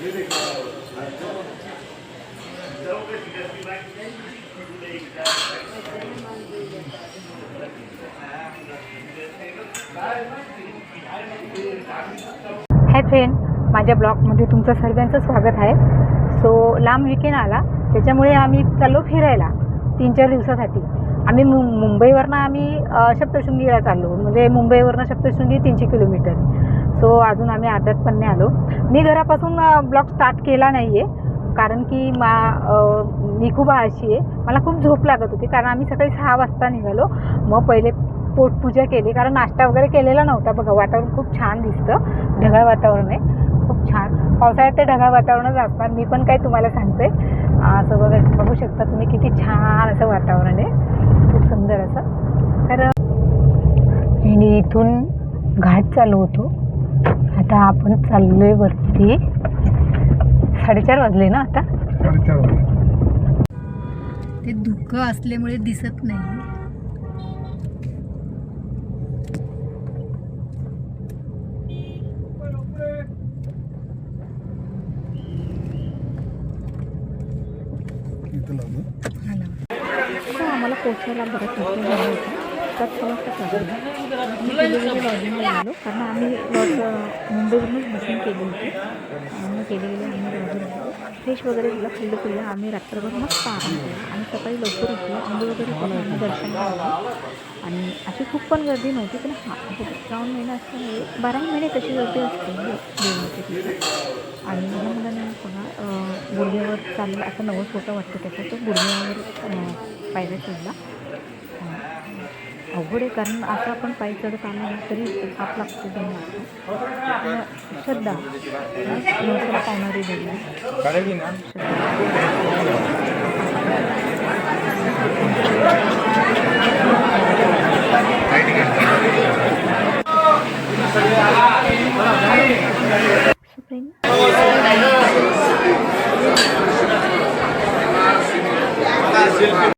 Hi friend माझ्या ब्लॉगमध्ये तुमचं सर्वांचं स्वागत आहे. सो लांब विकेंड आला त्याच्यामुळे आम्ही चाललो फिरायला तीन चार दिवसासाठी. आम्ही मु मुंबईवरनं आम्ही सप्तशृंगीला चाललो. म्हणजे मुंबईवरनं सप्तशृंगी तीनशे किलोमीटर. सो अजून आम्ही अर्ध्यात पण नाही आलो. मी घरापासून ब्लॉग स्टार्ट केला नाही आहे कारण की मा मी खूप आळशी आहे. मला खूप झोप लागत होती. कारण आम्ही सकाळी सहा वाजता निघालो. मग पहिले पोटपूजा केली. कारण नाश्ता वगैरे केलेला नव्हता. बघा वातावरण खूप छान दिसतं. ढगाळ वातावरण आहे. खूप छान. पावसाळ्यात ते ढगाळ वातावरणच असणार. मी पण काय तुम्हाला सांगते. असं बघा बघू शकता तुम्ही किती छान असं वातावरण आहे. खूप सुंदर असं. तर इथून घाट चालू होतो. आता आपण चाललोय वरती. साडेचार वाजले ना आता? ते धुकं असल्यामुळे दिसत नाही. आम्हाला पोचायला बरंच झाला लॉजिंगला गेलो कारण आम्ही मुंबईवरूनच बुकिंग केली होती. आम्ही गेले आम्ही गेलो फ्रेश वगैरे झालं खाल्लं पिल्लं आम्ही रात्रभर मस्त आराम केला. आणि सकाळी लवकर उठलो. आंघोळ वगैरे आम्ही दर्शन घेतलं. आणि अशी खूप पण गर्दी नव्हती पण हां श्रावण महिना असल्यामुळे बाराही महिने कशी गर्दी असते. देवाच्या तिथं आणि लहान मुलांना बघा गुडघ्यावर चाललं. असं नवं फोटो वाटतं त्याचा. तो गुडघ्यावर पायऱ्या चढला. अवघड आहे कारण असं आपण पायी चढत आलो तरी लागतो पण श्रद्धा नवसाला पावणारी देवी